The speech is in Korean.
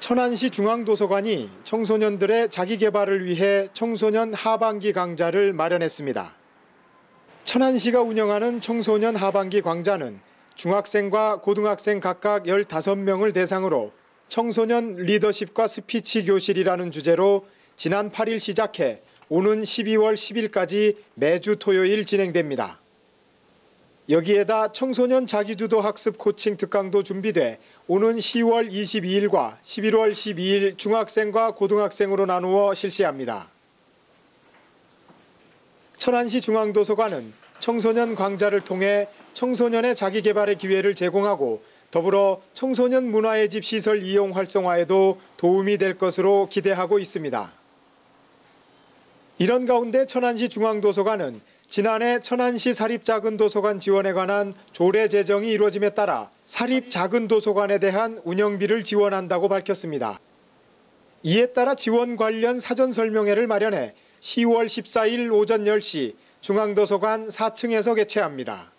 천안시 중앙도서관이 청소년들의 자기개발을 위해 청소년 하반기 강좌를 마련했습니다. 천안시가 운영하는 청소년 하반기 강좌는 중학생과 고등학생 각각 15명을 대상으로 청소년 리더십과 스피치 교실이라는 주제로 지난 8일 시작해 오는 12월 10일까지 매주 토요일 진행됩니다. 여기에다 청소년 자기주도 학습 코칭 특강도 준비돼 오는 10월 22일과 11월 12일 중학생과 고등학생으로 나누어 실시합니다. 천안시 중앙도서관은 청소년 강좌를 통해 청소년의 자기개발의 기회를 제공하고 더불어 청소년 문화의 집 시설 이용 활성화에도 도움이 될 것으로 기대하고 있습니다. 이런 가운데 천안시 중앙도서관은 지난해 천안시 사립작은도서관 지원에 관한 조례 제정이 이루어짐에 따라 사립작은도서관에 대한 운영비를 지원한다고 밝혔습니다. 이에 따라 지원 관련 사전 설명회를 마련해 10월 14일 오전 10시 중앙도서관 4층에서 개최합니다.